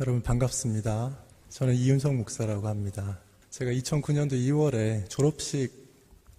여러분 반갑습니다. 저는 이윤성 목사라고 합니다. 제가 2009년도 2월에 졸업식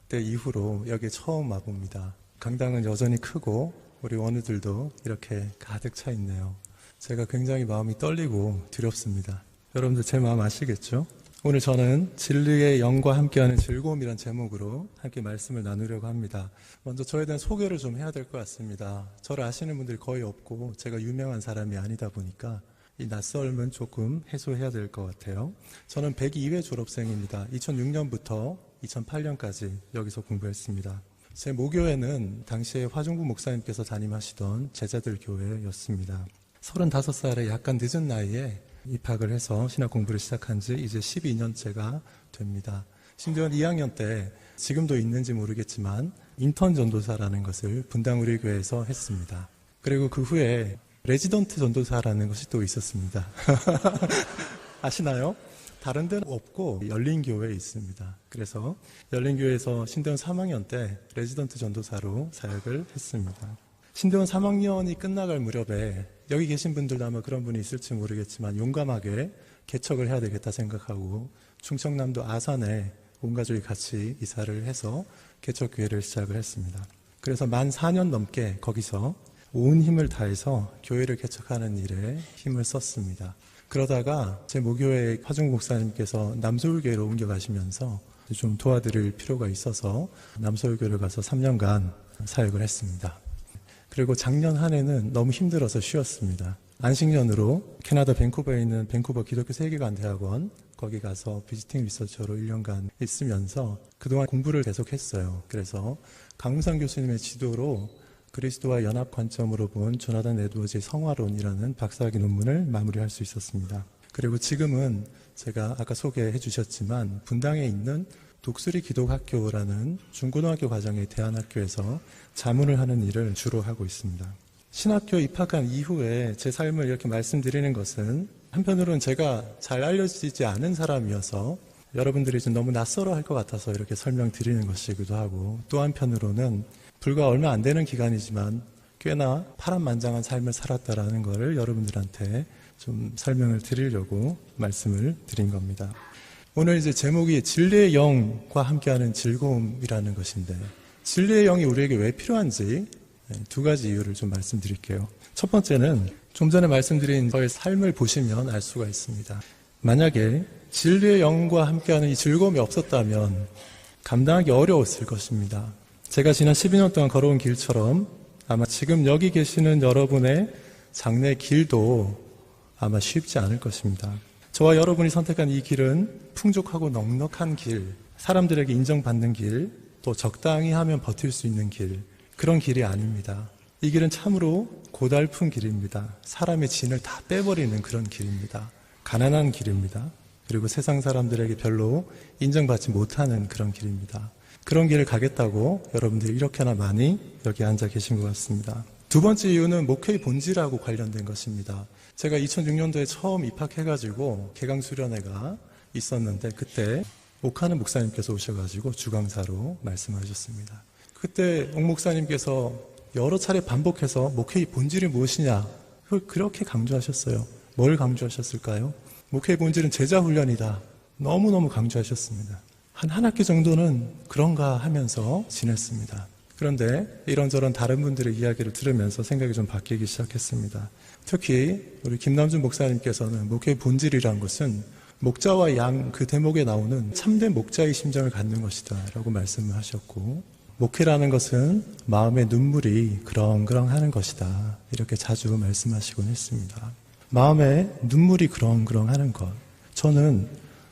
때 이후로 여기에 처음 와봅니다. 강당은 여전히 크고 우리 원우들도 이렇게 가득 차 있네요. 제가 굉장히 마음이 떨리고 두렵습니다. 여러분들 제 마음 아시겠죠? 오늘 저는 진리의 영과 함께하는 즐거움이란 제목으로 함께 말씀을 나누려고 합니다. 먼저 저에 대한 소개를 좀 해야 될 것 같습니다. 저를 아시는 분들이 거의 없고 제가 유명한 사람이 아니다 보니까 이 낯설음은 조금 해소해야 될 것 같아요. 저는 102회 졸업생입니다. 2006년부터 2008년까지 여기서 공부했습니다. 제 모교회는 당시에 화종구 목사님께서 담임하시던 제자들 교회였습니다. 35살에 약간 늦은 나이에 입학을 해서 신학 공부를 시작한 지 이제 12년째가 됩니다. 신대원 2학년 때 지금도 있는지 모르겠지만 인턴 전도사라는 것을 분당 우리 교회에서 했습니다. 그리고 그 후에 레지던트 전도사라는 것이 또 있었습니다. 아시나요? 다른 데는 없고 열린 교회에 있습니다. 그래서 열린 교회에서 신대원 3학년 때 레지던트 전도사로 사역을 했습니다. 신대원 3학년이 끝나갈 무렵에 여기 계신 분들도 아마 그런 분이 있을지 모르겠지만 용감하게 개척을 해야 되겠다 생각하고 충청남도 아산에 온 가족이 같이 이사를 해서 개척 교회를 시작을 했습니다. 그래서 만 4년 넘게 거기서 온 힘을 다해서 교회를 개척하는 일에 힘을 썼습니다. 그러다가 제 모교회 화중 목사님께서 남서울교회로 옮겨가시면서 좀 도와드릴 필요가 있어서 남서울교회를 가서 3년간 사역을 했습니다. 그리고 작년 한 해는 너무 힘들어서 쉬었습니다. 안식년으로 캐나다 밴쿠버에 있는 밴쿠버 기독교 세계관 대학원 거기 가서 비지팅 리서처로 1년간 있으면서 그동안 공부를 계속했어요. 그래서 강웅상 교수님의 지도로 그리스도와 연합 관점으로 본 조나단 에드워즈의 성화론이라는 박사학위 논문을 마무리할 수 있었습니다. 그리고 지금은 제가 아까 소개해 주셨지만 분당에 있는 독수리 기독학교라는 중고등학교 과정의 대안학교에서 자문을 하는 일을 주로 하고 있습니다. 신학교 입학한 이후에 제 삶을 이렇게 말씀드리는 것은 한편으로는 제가 잘 알려지지 않은 사람이어서 여러분들이 좀 너무 낯설어 할 것 같아서 이렇게 설명드리는 것이기도 하고 또 한편으로는 불과 얼마 안 되는 기간이지만 꽤나 파란만장한 삶을 살았다라는 것을 여러분들한테 좀 설명을 드리려고 말씀을 드린 겁니다. 오늘 이제 제목이 진리의 영과 함께하는 즐거움이라는 것인데 진리의 영이 우리에게 왜 필요한지 네, 두 가지 이유를 좀 말씀드릴게요. 첫 번째는 좀 전에 말씀드린 저의 삶을 보시면 알 수가 있습니다. 만약에 진리의 영과 함께하는 이 즐거움이 없었다면 감당하기 어려웠을 것입니다. 제가 지난 12년 동안 걸어온 길처럼 아마 지금 여기 계시는 여러분의 장래 길도 아마 쉽지 않을 것입니다. 저와 여러분이 선택한 이 길은 풍족하고 넉넉한 길, 사람들에게 인정받는 길, 또 적당히 하면 버틸 수 있는 길, 그런 길이 아닙니다. 이 길은 참으로 고달픈 길입니다. 사람의 진을 다 빼버리는 그런 길입니다. 가난한 길입니다. 그리고 세상 사람들에게 별로 인정받지 못하는 그런 길입니다. 그런 길을 가겠다고 여러분들이 이렇게나 많이 여기 앉아 계신 것 같습니다. 두 번째 이유는 목회의 본질하고 관련된 것입니다. 제가 2006년도에 처음 입학해가지고 개강 수련회가 있었는데 그때 옥하는 목사님께서 오셔가지고 주강사로 말씀하셨습니다. 그때 옥 목사님께서 여러 차례 반복해서 목회의 본질이 무엇이냐 그걸 그렇게 강조하셨어요. 뭘 강조하셨을까요? 목회의 본질은 제자 훈련이다. 너무너무 강조하셨습니다. 한 한 학기 정도는 그런가 하면서 지냈습니다. 그런데 이런저런 다른 분들의 이야기를 들으면서 생각이 좀 바뀌기 시작했습니다. 특히 우리 김남준 목사님께서는 목회의 본질이란 것은 목자와 양 그 대목에 나오는 참된 목자의 심정을 갖는 것이다 라고 말씀을 하셨고 목회라는 것은 마음의 눈물이 그렁그렁 하는 것이다 이렇게 자주 말씀하시곤 했습니다. 마음에 눈물이 그렁그렁 하는 것 저는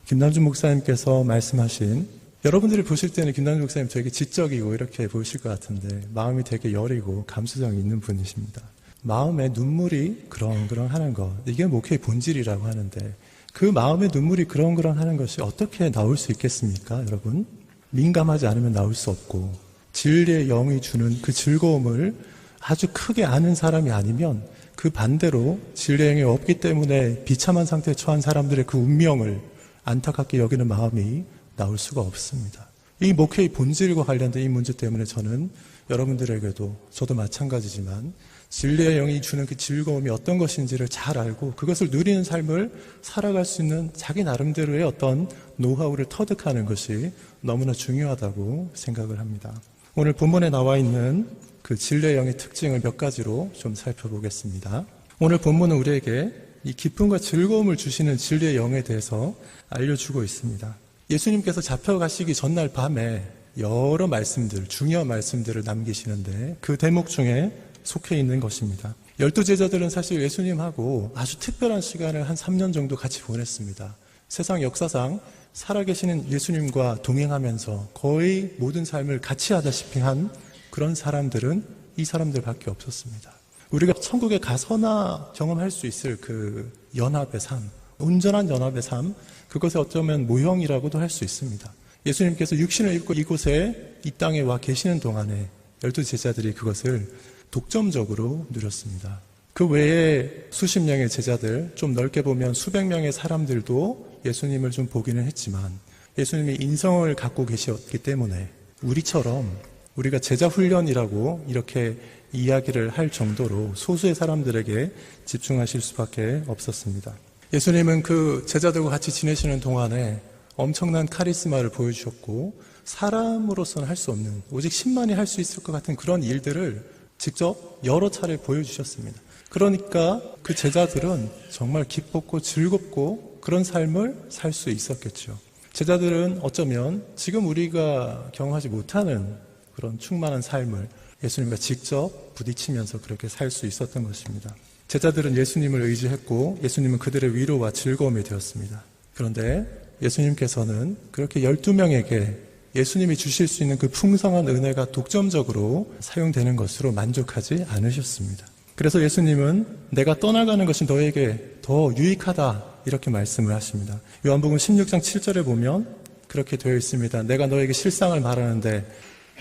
김남준 목사님께서 말씀하신 여러분들이 보실 때는 김남준 목사님 되게 지적이고 이렇게 보이실 것 같은데 마음이 되게 여리고 감수성이 있는 분이십니다. 마음에 눈물이 그렁그렁 하는 것 이게 목회의 본질이라고 하는데 그 마음의 눈물이 그렁그렁 하는 것이 어떻게 나올 수 있겠습니까, 여러분? 민감하지 않으면 나올 수 없고 진리의 영이 주는 그 즐거움을 아주 크게 아는 사람이 아니면 그 반대로 진리의 영이 없기 때문에 비참한 상태에 처한 사람들의 그 운명을 안타깝게 여기는 마음이 나올 수가 없습니다. 이 목회의 본질과 관련된 이 문제 때문에 저는 여러분들에게도 저도 마찬가지지만 진리의 영이 주는 그 즐거움이 어떤 것인지를 잘 알고 그것을 누리는 삶을 살아갈 수 있는 자기 나름대로의 어떤 노하우를 터득하는 것이 너무나 중요하다고 생각을 합니다. 오늘 본문에 나와 있는 그 진리의 영의 특징을 몇 가지로 좀 살펴보겠습니다. 오늘 본문은 우리에게 이 기쁨과 즐거움을 주시는 진리의 영에 대해서 알려주고 있습니다. 예수님께서 잡혀가시기 전날 밤에 여러 말씀들, 중요한 말씀들을 남기시는데 그 대목 중에 속해 있는 것입니다. 열두 제자들은 사실 예수님하고 아주 특별한 시간을 한 3년 정도 같이 보냈습니다. 세상 역사상 살아계시는 예수님과 동행하면서 거의 모든 삶을 같이 하다시피 한 그런 사람들은 이 사람들밖에 없었습니다. 우리가 천국에 가서나 경험할 수 있을 그 연합의 삶, 온전한 연합의 삶, 그것에 어쩌면 모형이라고도 할 수 있습니다. 예수님께서 육신을 입고 이곳에 이 땅에 와 계시는 동안에 열두 제자들이 그것을 독점적으로 누렸습니다. 그 외에 수십 명의 제자들, 좀 넓게 보면 수백 명의 사람들도 예수님을 좀 보기는 했지만 예수님이 인성을 갖고 계셨기 때문에 우리처럼 우리가 제자 훈련이라고 이렇게 이야기를 할 정도로 소수의 사람들에게 집중하실 수밖에 없었습니다. 예수님은 그 제자들과 같이 지내시는 동안에 엄청난 카리스마를 보여주셨고 사람으로서는 할 수 없는 오직 신만이 할 수 있을 것 같은 그런 일들을 직접 여러 차례 보여주셨습니다. 그러니까 그 제자들은 정말 기뻤고 즐겁고 그런 삶을 살 수 있었겠죠. 제자들은 어쩌면 지금 우리가 경험하지 못하는 그런 충만한 삶을 예수님과 직접 부딪히면서 그렇게 살 수 있었던 것입니다. 제자들은 예수님을 의지했고 예수님은 그들의 위로와 즐거움이 되었습니다. 그런데 예수님께서는 그렇게 12명에게 예수님이 주실 수 있는 그 풍성한 은혜가 독점적으로 사용되는 것으로 만족하지 않으셨습니다. 그래서 예수님은 내가 떠나가는 것이 너에게 더 유익하다 이렇게 말씀을 하십니다. 요한복음 16장 7절에 보면 그렇게 되어 있습니다. 내가 너에게 실상을 말하는데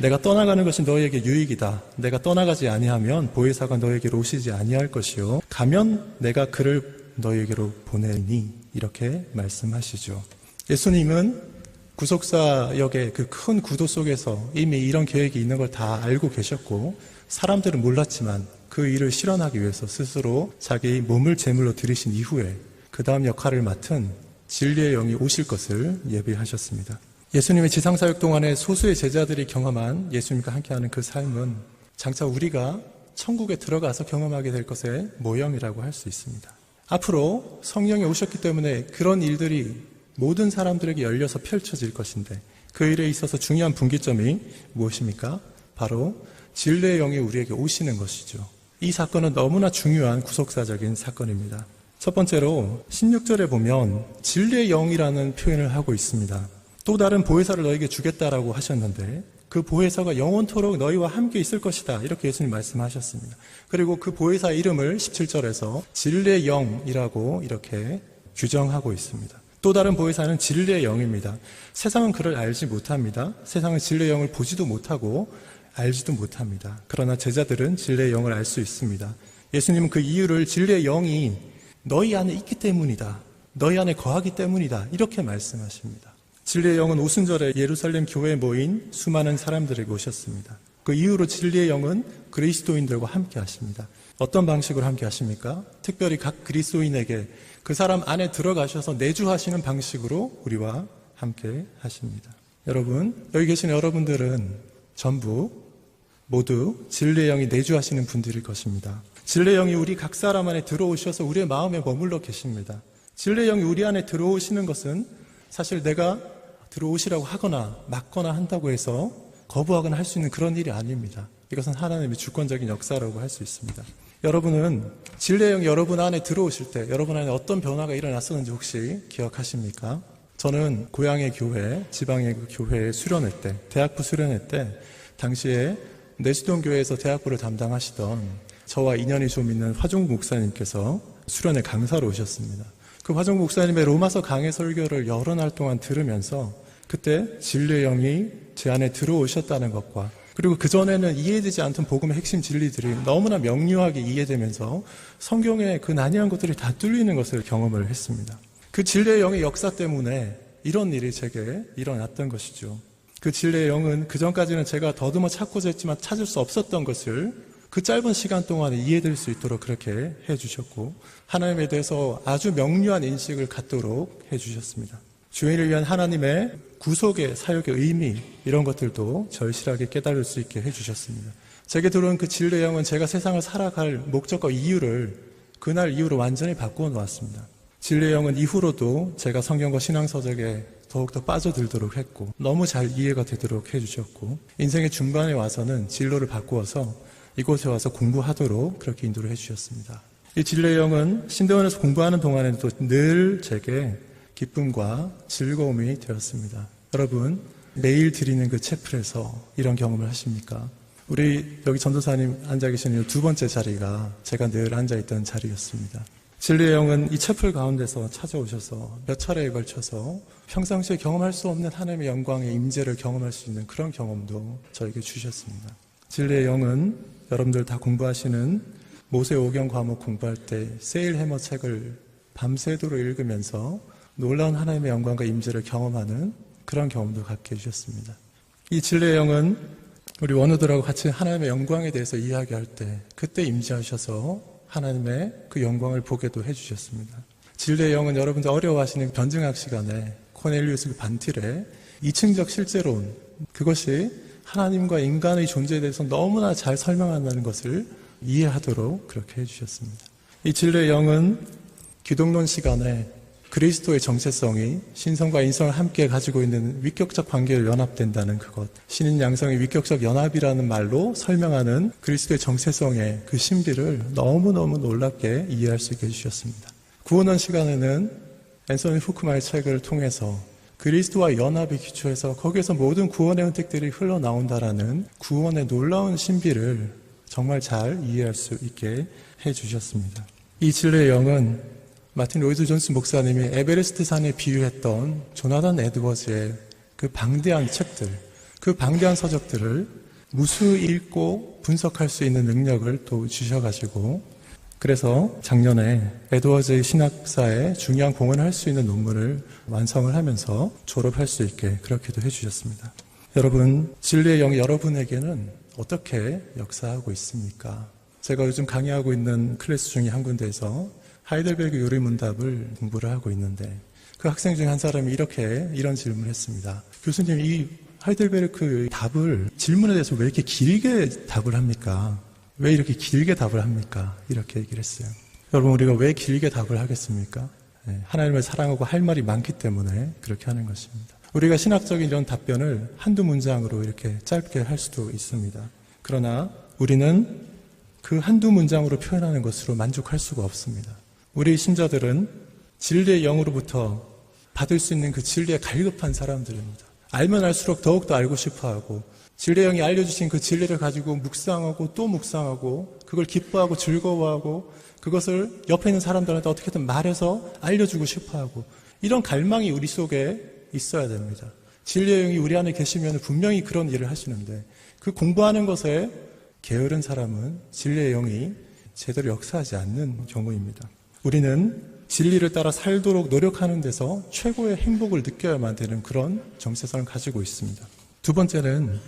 내가 떠나가는 것이 너에게 유익이다. 내가 떠나가지 아니하면 보혜사가 너에게로 오시지 아니할 것이요. 가면 내가 그를 너에게로 보내니 이렇게 말씀하시죠. 예수님은 구속사 역의 그 큰 구도 속에서 이미 이런 계획이 있는 걸 다 알고 계셨고 사람들은 몰랐지만 그 일을 실현하기 위해서 스스로 자기 몸을 제물로 드리신 이후에 그 다음 역할을 맡은 진리의 영이 오실 것을 예비하셨습니다. 예수님의 지상사역 동안에 소수의 제자들이 경험한 예수님과 함께하는 그 삶은 장차 우리가 천국에 들어가서 경험하게 될 것의 모형이라고 할 수 있습니다. 앞으로 성령이 오셨기 때문에 그런 일들이 모든 사람들에게 열려서 펼쳐질 것인데 그 일에 있어서 중요한 분기점이 무엇입니까? 바로 진리의 영이 우리에게 오시는 것이죠. 이 사건은 너무나 중요한 구속사적인 사건입니다. 첫 번째로 16절에 보면 진리의 영이라는 표현을 하고 있습니다. 또 다른 보혜사를 너에게 주겠다라고 하셨는데 그 보혜사가 영원토록 너희와 함께 있을 것이다. 이렇게 예수님 말씀하셨습니다. 그리고 그 보혜사 이름을 17절에서 진리의 영이라고 이렇게 규정하고 있습니다. 또 다른 보혜사는 진리의 영입니다. 세상은 그를 알지 못합니다. 세상은 진리의 영을 보지도 못하고 알지도 못합니다. 그러나 제자들은 진리의 영을 알 수 있습니다. 예수님은 그 이유를 진리의 영이 너희 안에 있기 때문이다. 너희 안에 거하기 때문이다. 이렇게 말씀하십니다. 진리의 영은 오순절에 예루살렘 교회에 모인 수많은 사람들에게 오셨습니다. 그 이후로 진리의 영은 그리스도인들과 함께 하십니다. 어떤 방식으로 함께 하십니까? 특별히 각 그리스도인에게 그 사람 안에 들어가셔서 내주하시는 방식으로 우리와 함께 하십니다. 여러분, 여기 계신 여러분들은 전부 모두 진리의 영이 내주하시는 분들일 것입니다. 진리의 영이 우리 각 사람 안에 들어오셔서 우리의 마음에 머물러 계십니다. 진리의 영이 우리 안에 들어오시는 것은 사실 내가 들어오시라고 하거나 막거나 한다고 해서 거부하거나 할 수 있는 그런 일이 아닙니다. 이것은 하나님의 주권적인 역사라고 할 수 있습니다. 여러분은 영이 여러분 안에 들어오실 때 여러분 안에 어떤 변화가 일어났었는지 혹시 기억하십니까? 저는 고향의 교회, 지방의 그 교회에 수련회 때, 대학부 수련회 때 당시에 내수동 교회에서 대학부를 담당하시던 저와 인연이 좀 있는 화종 목사님께서 수련회 강사로 오셨습니다. 그 화종 목사님의 로마서 강해 설교를 여러 날 동안 들으면서 그때 진리의 영이 제 안에 들어오셨다는 것과 그리고 그전에는 이해되지 않던 복음의 핵심 진리들이 너무나 명료하게 이해되면서 성경의 그 난해한 것들이 다 뚫리는 것을 경험을 했습니다. 그 진리의 영의 역사 때문에 이런 일이 제게 일어났던 것이죠. 그 진리의 영은 그 전까지는 제가 더듬어 찾고자 했지만 찾을 수 없었던 것을 그 짧은 시간 동안에 이해될 수 있도록 그렇게 해주셨고 하나님에 대해서 아주 명료한 인식을 갖도록 해주셨습니다. 주인을 위한 하나님의 구속의 사역의 의미 이런 것들도 절실하게 깨달을 수 있게 해주셨습니다. 제게 들어온 그 진리의 영은 제가 세상을 살아갈 목적과 이유를 그날 이후로 완전히 바꾸어 놓았습니다. 진리의 영은 이후로도 제가 성경과 신앙서적에 더욱더 빠져들도록 했고 너무 잘 이해가 되도록 해주셨고 인생의 중반에 와서는 진로를 바꾸어서 이곳에 와서 공부하도록 그렇게 인도를 해주셨습니다. 이 진리의 영은 신대원에서 공부하는 동안에도 늘 제게 기쁨과 즐거움이 되었습니다. 여러분 매일 드리는 그 채플에서 이런 경험을 하십니까? 우리 여기 전도사님 앉아 계시는 이두 번째 자리가 제가 늘 앉아 있던 자리였습니다. 진리의 영은 이 채플 가운데서 찾아오셔서 몇 차례에 걸쳐서 평상시에 경험할 수 없는 하나님의 영광의 임재를 경험할 수 있는 그런 경험도 저에게 주셨습니다. 진리의 영은 여러분들 다 공부하시는 모세 오경 과목 공부할 때 세일 해머 책을 밤새도록 읽으면서 놀라운 하나님의 영광과 임재를 경험하는 그런 경험도 갖게 해주셨습니다. 이 진리의 영은 우리 원우들하고 같이 하나님의 영광에 대해서 이야기할 때 그때 임재하셔서 하나님의 그 영광을 보게도 해주셨습니다. 진리의 영은 여러분들 어려워하시는 변증학 시간에 코넬리우스 그 반틸의 이층적 실제론 그것이 하나님과 인간의 존재에 대해서 너무나 잘 설명한다는 것을 이해하도록 그렇게 해주셨습니다. 이 진리의 영은 기독론 시간에 그리스도의 정체성이 신성과 인성을 함께 가지고 있는 위격적 관계를 연합된다는 그것, 신인 양성의 위격적 연합이라는 말로 설명하는 그리스도의 정체성의 그 신비를 너무너무 놀랍게 이해할 수 있게 해주셨습니다. 구원원 시간에는 앤서니 후크마의 책을 통해서 그리스도와 연합의 기초에서 거기에서 모든 구원의 은택들이 흘러나온다라는 구원의 놀라운 신비를 정말 잘 이해할 수 있게 해주셨습니다. 이 진리의 영은 마틴 로이드 존스 목사님이 에베레스트 산에 비유했던 조나단 에드워즈의 그 방대한 책들, 그 방대한 서적들을 무수히 읽고 분석할 수 있는 능력을 또 주셔가지고 그래서 작년에 에드워즈의 신학사에 중요한 공헌을 할 수 있는 논문을 완성을 하면서 졸업할 수 있게 그렇게도 해주셨습니다. 여러분, 진리의 영이 여러분에게는 어떻게 역사하고 있습니까? 제가 요즘 강의하고 있는 클래스 중에 한 군데에서 하이델베르그 요리 문답을 공부를 하고 있는데 그 학생 중 한 사람이 이렇게 이런 질문을 했습니다. 교수님, 이 하이델베르크 답을 질문에 대해서 왜 이렇게 길게 답을 합니까? 왜 이렇게 길게 답을 합니까? 이렇게 얘기를 했어요. 여러분, 우리가 왜 길게 답을 하겠습니까? 네, 하나님을 사랑하고 할 말이 많기 때문에 그렇게 하는 것입니다. 우리가 신학적인 이런 답변을 한두 문장으로 이렇게 짧게 할 수도 있습니다. 그러나 우리는 그 한두 문장으로 표현하는 것으로 만족할 수가 없습니다. 우리 신자들은 진리의 영으로부터 받을 수 있는 그 진리에 갈급한 사람들입니다. 알면 알수록 더욱더 알고 싶어 하고, 진리의 영이 알려주신 그 진리를 가지고 묵상하고 또 묵상하고, 그걸 기뻐하고 즐거워하고, 그것을 옆에 있는 사람들한테 어떻게든 말해서 알려주고 싶어 하고, 이런 갈망이 우리 속에 있어야 됩니다. 진리의 영이 우리 안에 계시면 분명히 그런 일을 하시는데, 그 공부하는 것에 게으른 사람은 진리의 영이 제대로 역사하지 않는 경우입니다. 우리는 진리를 따라 살도록 노력하는 데서 최고의 행복을 느껴야만 되는 그런 정체성을 가지고 있습니다. 두 번째는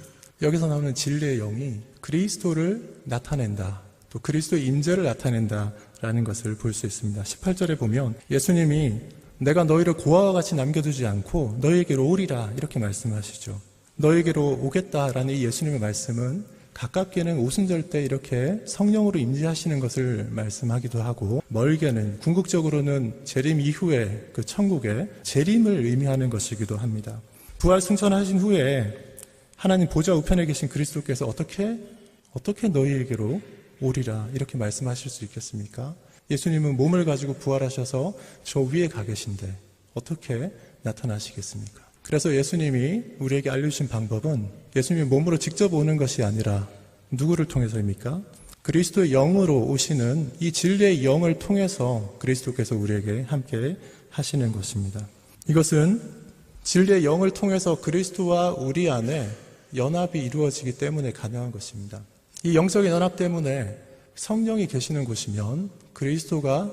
여기서 나오는 진리의 영이 그리스도를 나타낸다. 또 그리스도의 임재를 나타낸다라는 것을 볼 수 있습니다. 18절에 보면 예수님이 내가 너희를 고아와 같이 남겨두지 않고 너희에게로 오리라 이렇게 말씀하시죠. 너희에게로 오겠다라는 이 예수님의 말씀은 가깝게는 오순절 때 이렇게 성령으로 임재하시는 것을 말씀하기도 하고 멀게는 궁극적으로는 재림 이후에 그 천국의 재림을 의미하는 것이기도 합니다. 부활 승천하신 후에 하나님 보좌 우편에 계신 그리스도께서 어떻게 어떻게 너희에게로 오리라 이렇게 말씀하실 수 있겠습니까? 예수님은 몸을 가지고 부활하셔서 저 위에 가 계신데 어떻게 나타나시겠습니까? 그래서 예수님이 우리에게 알려주신 방법은 예수님이 몸으로 직접 오는 것이 아니라 누구를 통해서입니까? 그리스도의 영으로 오시는 이 진리의 영을 통해서 그리스도께서 우리에게 함께 하시는 것입니다. 이것은 진리의 영을 통해서 그리스도와 우리 안에 연합이 이루어지기 때문에 가능한 것입니다. 이 영적인 연합 때문에 성령이 계시는 곳이면 그리스도가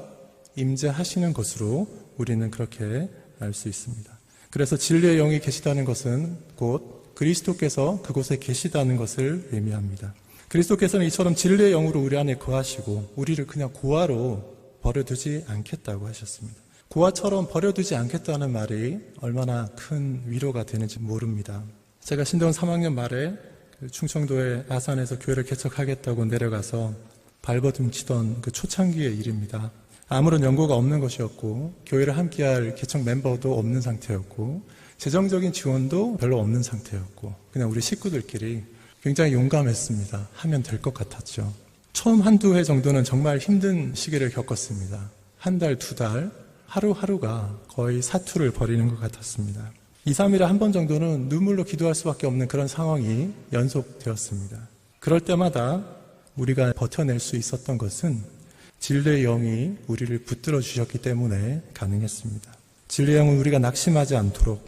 임재하시는 것으로 우리는 그렇게 알 수 있습니다. 그래서 진리의 영이 계시다는 것은 곧 그리스도께서 그곳에 계시다는 것을 의미합니다. 그리스도께서는 이처럼 진리의 영으로 우리 안에 거하시고 우리를 그냥 고아로 버려두지 않겠다고 하셨습니다. 고아처럼 버려두지 않겠다는 말이 얼마나 큰 위로가 되는지 모릅니다. 제가 신대원 3학년 말에 그 충청도의 아산에서 교회를 개척하겠다고 내려가서 발버둥 치던 그 초창기의 일입니다. 아무런 연고가 없는 것이었고 교회를 함께할 개척 멤버도 없는 상태였고 재정적인 지원도 별로 없는 상태였고 그냥 우리 식구들끼리 굉장히 용감했습니다. 하면 될 것 같았죠. 처음 한두 해 정도는 정말 힘든 시기를 겪었습니다. 한 달, 두 달, 하루하루가 거의 사투를 벌이는 것 같았습니다. 2, 3일에 한 번 정도는 눈물로 기도할 수밖에 없는 그런 상황이 연속되었습니다. 그럴 때마다 우리가 버텨낼 수 있었던 것은 진리의 영이 우리를 붙들어 주셨기 때문에 가능했습니다. 진리의 영은 우리가 낙심하지 않도록,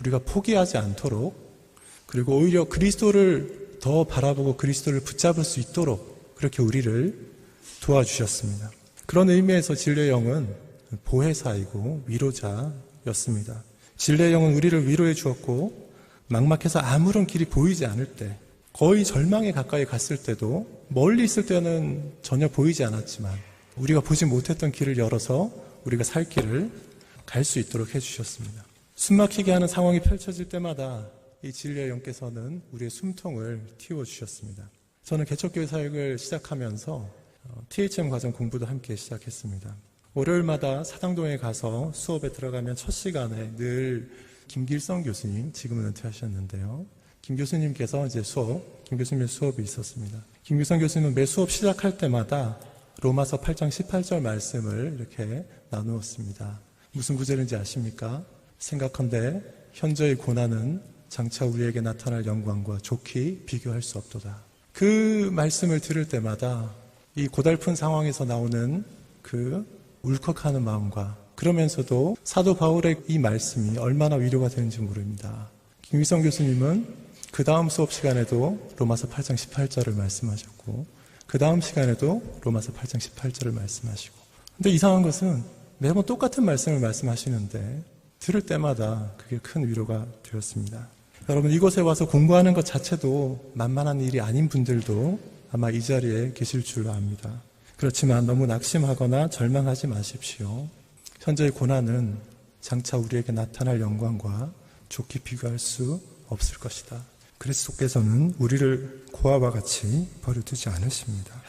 우리가 포기하지 않도록, 그리고 오히려 그리스도를 더 바라보고 그리스도를 붙잡을 수 있도록 그렇게 우리를 도와주셨습니다. 그런 의미에서 진리의 영은 보혜사이고 위로자였습니다. 진리의 영은 우리를 위로해 주었고 막막해서 아무런 길이 보이지 않을 때 거의 절망에 가까이 갔을 때도 멀리 있을 때는 전혀 보이지 않았지만 우리가 보지 못했던 길을 열어서 우리가 살 길을 갈 수 있도록 해주셨습니다. 숨막히게 하는 상황이 펼쳐질 때마다 이 진리의 영께서는 우리의 숨통을 틔워주셨습니다. 저는 개척교회 사역을 시작하면서 어, THM 과정 공부도 함께 시작했습니다. 월요일마다 사당동에 가서 수업에 들어가면 첫 시간에 늘 김길성 교수님, 지금은 은퇴하셨는데요. 김 교수님께서 이제 수업, 김 교수님의 수업이 있었습니다. 김길성 교수님은 매 수업 시작할 때마다 로마서 8장 18절 말씀을 이렇게 나누었습니다. 무슨 구절인지 아십니까? 생각한데 현저의 고난은 장차 우리에게 나타날 영광과 좋게 비교할 수 없도다. 그 말씀을 들을 때마다 이 고달픈 상황에서 나오는 그 울컥하는 마음과 그러면서도 사도 바울의 이 말씀이 얼마나 위로가 되는지 모릅니다. 김희성 교수님은 그 다음 수업 시간에도 로마서 8장 18절을 말씀하셨고 그 다음 시간에도 로마서 8장 18절을 말씀하시고 근데 이상한 것은 매번 똑같은 말씀을 말씀하시는데 들을 때마다 그게 큰 위로가 되었습니다. 여러분 이곳에 와서 공부하는 것 자체도 만만한 일이 아닌 분들도 아마 이 자리에 계실 줄로 압니다. 그렇지만 너무 낙심하거나 절망하지 마십시오. 현재의 고난은 장차 우리에게 나타날 영광과 좋게 비교할 수 없을 것이다. 그리스도께서는 우리를 고아와 같이 버려두지 않으십니다.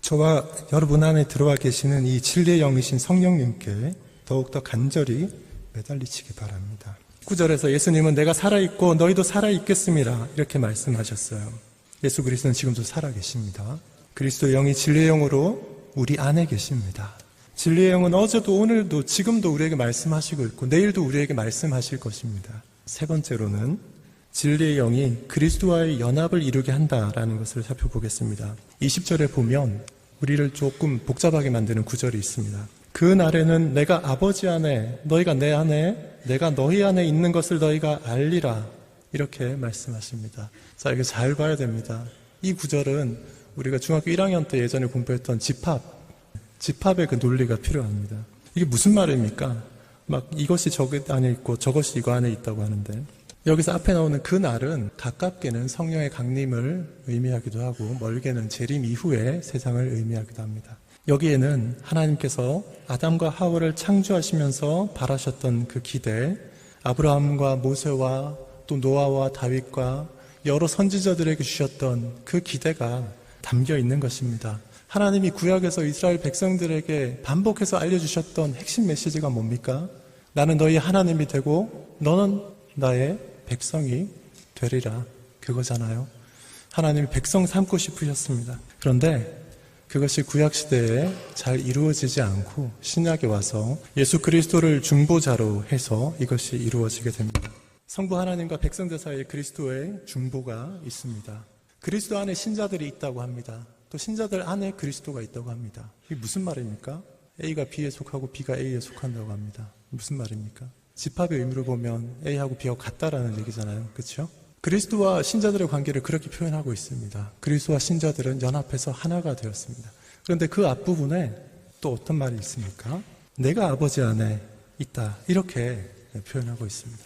저와 여러분 안에 들어와 계시는 이 진리의 영이신 성령님께 더욱더 간절히 매달리시기 바랍니다. 9절에서 예수님은 내가 살아있고 너희도 살아있겠습니다. 이렇게 말씀하셨어요. 예수 그리스도는 지금도 살아계십니다. 그리스도의 영이 진리의 영으로 우리 안에 계십니다. 진리의 영은 어제도 오늘도 지금도 우리에게 말씀하시고 있고 내일도 우리에게 말씀하실 것입니다. 세 번째로는 진리의 영이 그리스도와의 연합을 이루게 한다라는 것을 살펴보겠습니다. 20절에 보면 우리를 조금 복잡하게 만드는 구절이 있습니다. 그 날에는 내가 아버지 안에 너희가 내 안에 내가 너희 안에 있는 것을 너희가 알리라 이렇게 말씀하십니다. 자, 이거 잘 봐야 됩니다. 이 구절은 우리가 중학교 1학년 때 예전에 공부했던 집합, 집합의 그 논리가 필요합니다. 이게 무슨 말입니까? 막 이것이 저것 안에 있고 저것이 이거 안에 있다고 하는데 여기서 앞에 나오는 그 날은 가깝게는 성령의 강림을 의미하기도 하고 멀게는 재림 이후의 세상을 의미하기도 합니다. 여기에는 하나님께서 아담과 하와를 창조하시면서 바라셨던 그 기대, 아브라함과 모세와 또 노아와 다윗과 여러 선지자들에게 주셨던 그 기대가 담겨 있는 것입니다. 하나님이 구약에서 이스라엘 백성들에게 반복해서 알려주셨던 핵심 메시지가 뭡니까? 나는 너희 하나님이 되고 너는 나의 백성이 되리라. 그거잖아요. 하나님이 백성 삼고 싶으셨습니다. 그런데 그것이 구약 시대에 잘 이루어지지 않고 신약에 와서 예수 그리스도를 중보자로 해서 이것이 이루어지게 됩니다. 성부 하나님과 백성들 사이에 그리스도의 중보가 있습니다. 그리스도 안에 신자들이 있다고 합니다. 또 신자들 안에 그리스도가 있다고 합니다. 이게 무슨 말입니까? A가 B에 속하고 B가 A에 속한다고 합니다. 무슨 말입니까? 집합의 의미로 보면 A하고 B하고 같다라는 얘기잖아요. 그렇죠? 그리스도와 신자들의 관계를 그렇게 표현하고 있습니다. 그리스도와 신자들은 연합해서 하나가 되었습니다. 그런데 그 앞부분에 또 어떤 말이 있습니까? 내가 아버지 안에 있다. 이렇게 표현하고 있습니다.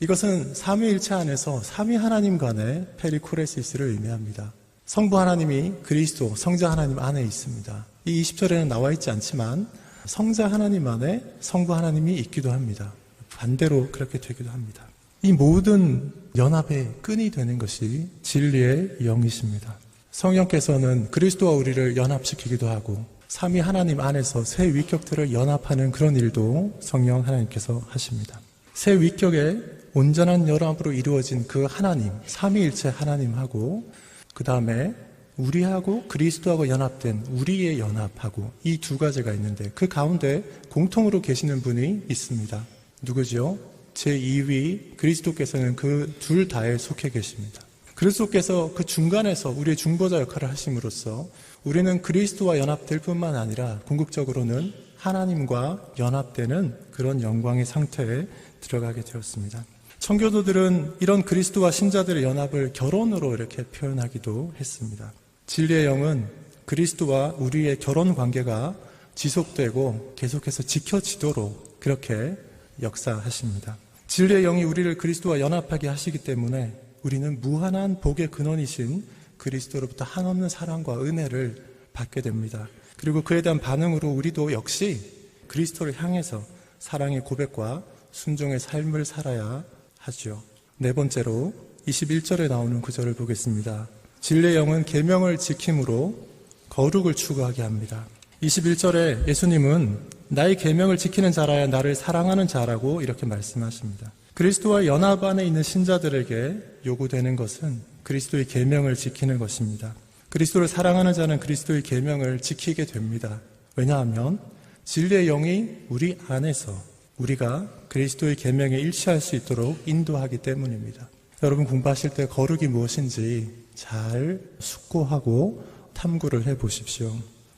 이것은 삼위일체 안에서 삼위 하나님 간의 페리코레시스를 의미합니다. 성부 하나님이 그리스도 성자 하나님 안에 있습니다. 이 20절에는 나와 있지 않지만 성자 하나님 안에 성부 하나님이 있기도 합니다. 반대로 그렇게 되기도 합니다. 이 모든 연합의 끈이 되는 것이 진리의 영이십니다. 성령께서는 그리스도와 우리를 연합시키기도 하고 삼위 하나님 안에서 새 위격들을 연합하는 그런 일도 성령 하나님께서 하십니다. 새 위격의 온전한 연합으로 이루어진 그 하나님, 삼위일체 하나님하고 그 다음에 우리하고 그리스도하고 연합된 우리의 연합하고 이 두 가지가 있는데 그 가운데 공통으로 계시는 분이 있습니다. 누구죠? 제2위 그리스도께서는 그 둘 다에 속해 계십니다. 그리스도께서 그 중간에서 우리의 중보자 역할을 하심으로써 우리는 그리스도와 연합될 뿐만 아니라 궁극적으로는 하나님과 연합되는 그런 영광의 상태에 들어가게 되었습니다. 청교도들은 이런 그리스도와 신자들의 연합을 결혼으로 이렇게 표현하기도 했습니다. 진리의 영은 그리스도와 우리의 결혼 관계가 지속되고 계속해서 지켜지도록 그렇게 역사하십니다. 진리의 영이 우리를 그리스도와 연합하게 하시기 때문에 우리는 무한한 복의 근원이신 그리스도로부터 한없는 사랑과 은혜를 받게 됩니다. 그리고 그에 대한 반응으로 우리도 역시 그리스도를 향해서 사랑의 고백과 순종의 삶을 살아야 하죠. 네 번째로 21절에 나오는 구절을 보겠습니다. 진리의 영은 계명을 지킴으로 거룩을 추구하게 합니다. 21절에 예수님은 나의 계명을 지키는 자라야 나를 사랑하는 자라고 이렇게 말씀하십니다. 그리스도와 연합 안에 있는 신자들에게 요구되는 것은 그리스도의 계명을 지키는 것입니다. 그리스도를 사랑하는 자는 그리스도의 계명을 지키게 됩니다. 왜냐하면 진리의 영이 우리 안에서 우리가 그리스도의 계명에 일치할 수 있도록 인도하기 때문입니다. 여러분 공부하실 때 거룩이 무엇인지 잘 숙고하고 탐구를 해 보십시오.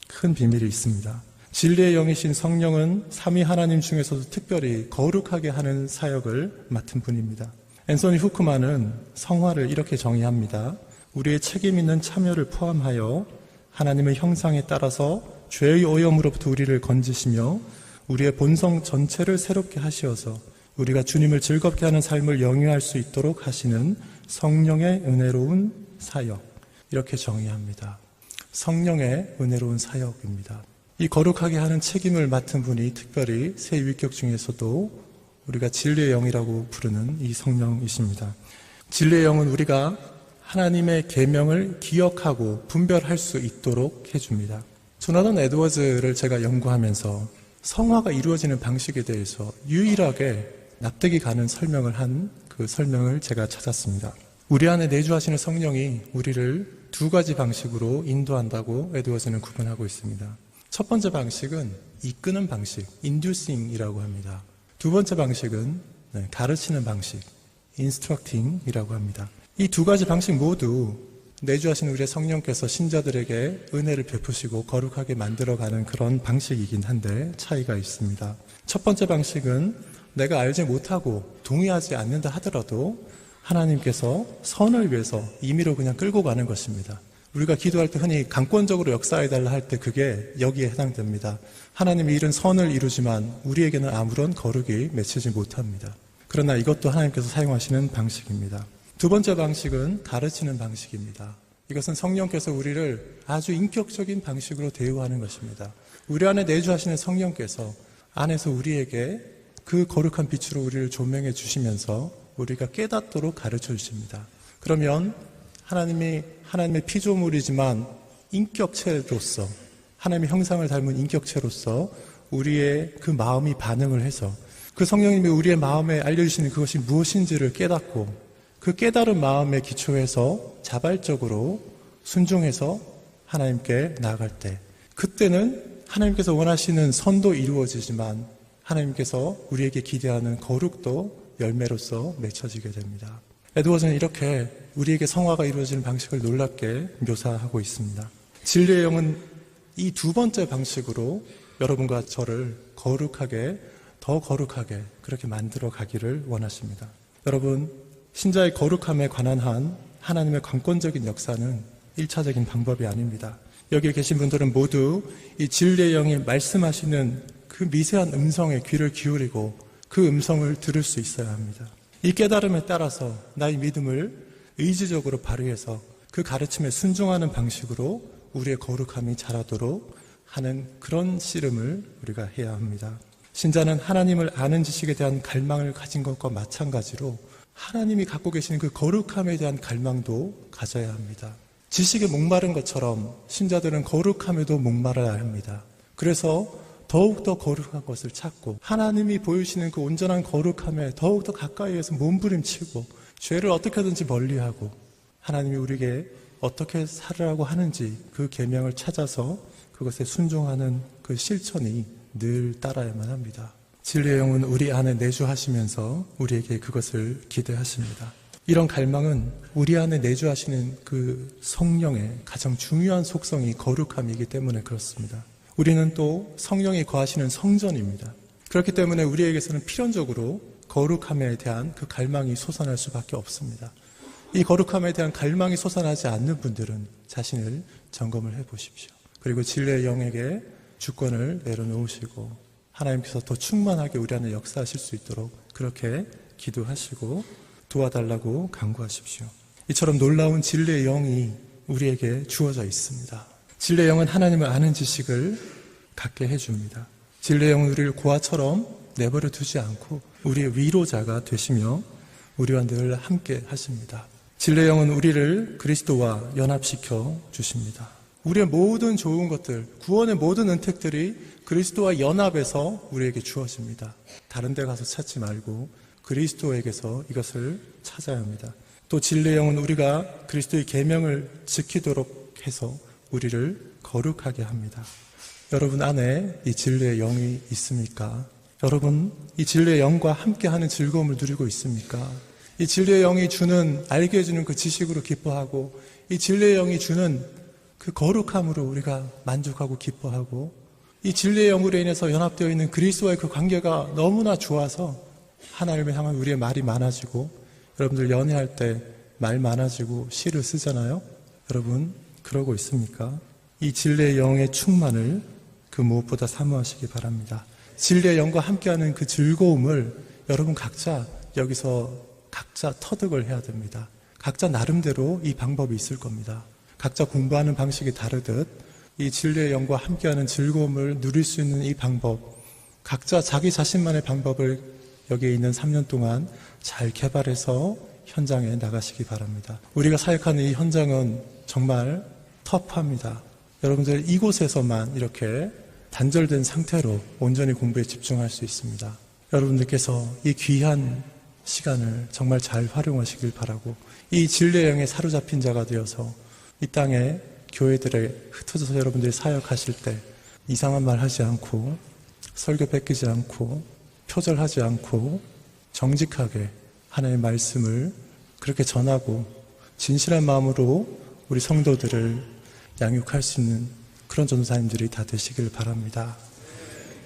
큰 비밀이 있습니다. 진리의 영이신 성령은 삼위 하나님 중에서도 특별히 거룩하게 하는 사역을 맡은 분입니다. 앤소니 후크만은 성화를 이렇게 정의합니다. 우리의 책임 있는 참여를 포함하여 하나님의 형상에 따라서 죄의 오염으로부터 우리를 건지시며 우리의 본성 전체를 새롭게 하시어서 우리가 주님을 즐겁게 하는 삶을 영위할 수 있도록 하시는 성령의 은혜로운 사역. 이렇게 정의합니다. 성령의 은혜로운 사역입니다. 이 거룩하게 하는 책임을 맡은 분이 특별히 새 위격 중에서도 우리가 진리의 영이라고 부르는 이 성령이십니다. 진리의 영은 우리가 하나님의 계명을 기억하고 분별할 수 있도록 해줍니다. 조나단 에드워즈를 제가 연구하면서 성화가 이루어지는 방식에 대해서 유일하게 납득이 가는 설명을 한 그 설명을 제가 찾았습니다. 우리 안에 내주하시는 성령이 우리를 두 가지 방식으로 인도한다고 에드워즈는 구분하고 있습니다. 첫 번째 방식은 이끄는 방식, inducing이라고 합니다. 두 번째 방식은 네, 가르치는 방식, instructing이라고 합니다. 이 두 가지 방식 모두 내주하신 우리의 성령께서 신자들에게 은혜를 베푸시고 거룩하게 만들어가는 그런 방식이긴 한데 차이가 있습니다. 첫 번째 방식은 내가 알지 못하고 동의하지 않는다 하더라도 하나님께서 선을 위해서 임의로 그냥 끌고 가는 것입니다. 우리가 기도할 때 흔히 강권적으로 역사해달라 할 때 그게 여기에 해당됩니다. 하나님의 일은 선을 이루지만 우리에게는 아무런 거룩이 맺히지 못합니다. 그러나 이것도 하나님께서 사용하시는 방식입니다. 두 번째 방식은 가르치는 방식입니다. 이것은 성령께서 우리를 아주 인격적인 방식으로 대우하는 것입니다. 우리 안에 내주하시는 성령께서 안에서 우리에게 그 거룩한 빛으로 우리를 조명해 주시면서 우리가 깨닫도록 가르쳐 주십니다. 그러면 하나님이 하나님의 피조물이지만 인격체로서 하나님의 형상을 닮은 인격체로서 우리의 그 마음이 반응을 해서 그 성령님이 우리의 마음에 알려주시는 그것이 무엇인지를 깨닫고 그 깨달은 마음에 기초해서 자발적으로 순종해서 하나님께 나아갈 때 그때는 하나님께서 원하시는 선도 이루어지지만 하나님께서 우리에게 기대하는 거룩도 열매로서 맺혀지게 됩니다. 에드워즈는 이렇게 우리에게 성화가 이루어지는 방식을 놀랍게 묘사하고 있습니다. 진리의 영은 이 두 번째 방식으로 여러분과 저를 거룩하게, 더 거룩하게 그렇게 만들어 가기를 원하십니다. 여러분, 신자의 거룩함에 관한 한 하나님의 관건적인 역사는 1차적인 방법이 아닙니다. 여기 계신 분들은 모두 이 진리의 영이 말씀하시는 그 미세한 음성에 귀를 기울이고 그 음성을 들을 수 있어야 합니다. 이 깨달음에 따라서 나의 믿음을 의지적으로 발휘해서 그 가르침에 순종하는 방식으로 우리의 거룩함이 자라도록 하는 그런 씨름을 우리가 해야 합니다. 신자는 하나님을 아는 지식에 대한 갈망을 가진 것과 마찬가지로 하나님이 갖고 계시는 그 거룩함에 대한 갈망도 가져야 합니다. 지식에 목마른 것처럼 신자들은 거룩함에도 목마르야 합니다. 그래서 더욱더 거룩한 것을 찾고 하나님이 보이시는 그 온전한 거룩함에 더욱더 가까이에서 몸부림치고 죄를 어떻게든지 멀리하고 하나님이 우리에게 어떻게 살으라고 하는지 그 계명을 찾아서 그것에 순종하는 그 실천이 늘 따라야만 합니다. 진리의 영은 우리 안에 내주하시면서 우리에게 그것을 기대하십니다. 이런 갈망은 우리 안에 내주하시는 그 성령의 가장 중요한 속성이 거룩함이기 때문에 그렇습니다. 우리는 또 성령이 거하시는 성전입니다. 그렇기 때문에 우리에게서는 필연적으로 거룩함에 대한 그 갈망이 솟아날 수밖에 없습니다. 이 거룩함에 대한 갈망이 솟아나지 않는 분들은 자신을 점검을 해 보십시오. 그리고 진리의 영에게 주권을 내려놓으시고 하나님께서 더 충만하게 우리 안에 역사하실 수 있도록 그렇게 기도하시고 도와달라고 간구하십시오. 이처럼 놀라운 진리의 영이 우리에게 주어져 있습니다. 진리의 영은 하나님을 아는 지식을 갖게 해줍니다. 진리의 영은 우리를 고아처럼 내버려 두지 않고 우리의 위로자가 되시며 우리와 늘 함께 하십니다. 진리의 영은 우리를 그리스도와 연합시켜 주십니다. 우리의 모든 좋은 것들, 구원의 모든 은택들이 그리스도와 연합해서 우리에게 주어집니다. 다른 데 가서 찾지 말고 그리스도에게서 이것을 찾아야 합니다. 또 진리의 영은 우리가 그리스도의 계명을 지키도록 해서 우리를 거룩하게 합니다. 여러분 안에 이 진리의 영이 있습니까? 여러분 이 진리의 영과 함께하는 즐거움을 누리고 있습니까? 이 진리의 영이 주는 알게 해주는 그 지식으로 기뻐하고 이 진리의 영이 주는 그 거룩함으로 우리가 만족하고 기뻐하고 이 진리의 영으로 인해서 연합되어 있는 그리스도와의 그 관계가 너무나 좋아서 하나님을 향한 우리의 말이 많아지고 여러분들 연애할 때 말 많아지고 시를 쓰잖아요. 여러분 그러고 있습니까? 이 진리의 영의 충만을 그 무엇보다 사모하시기 바랍니다. 진리의 영과 함께하는 그 즐거움을 여러분 각자 여기서 각자 터득을 해야 됩니다. 각자 나름대로 이 방법이 있을 겁니다. 각자 공부하는 방식이 다르듯 이 진리의 영과 함께하는 즐거움을 누릴 수 있는 이 방법, 각자 자기 자신만의 방법을 여기에 있는 3년 동안 잘 개발해서 현장에 나가시기 바랍니다. 우리가 사역하는 이 현장은 정말 터프합니다. 여러분들 이곳에서만 이렇게 단절된 상태로 온전히 공부에 집중할 수 있습니다. 여러분들께서 이 귀한 시간을 정말 잘 활용하시길 바라고 이 진리의 영에 사로잡힌 자가 되어서 이 땅에 교회들에 흩어져서 여러분들이 사역하실 때 이상한 말 하지 않고 설교 뺏기지 않고 표절하지 않고 정직하게 하나님의 말씀을 그렇게 전하고 진실한 마음으로 우리 성도들을 양육할 수 있는 그런 전도사님들이 다 되시길 바랍니다.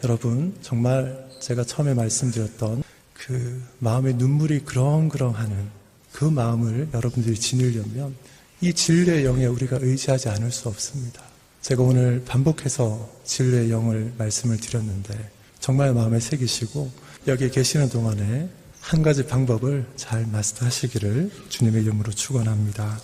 여러분, 정말 제가 처음에 말씀드렸던 그 마음의 눈물이 그렁그렁하는 그 마음을 여러분들이 지니려면 이 진리의 영에 우리가 의지하지 않을 수 없습니다. 제가 오늘 반복해서 진리의 영을 말씀을 드렸는데 정말 마음에 새기시고 여기 계시는 동안에 한 가지 방법을 잘 마스터하시기를 주님의 이름으로 축원합니다.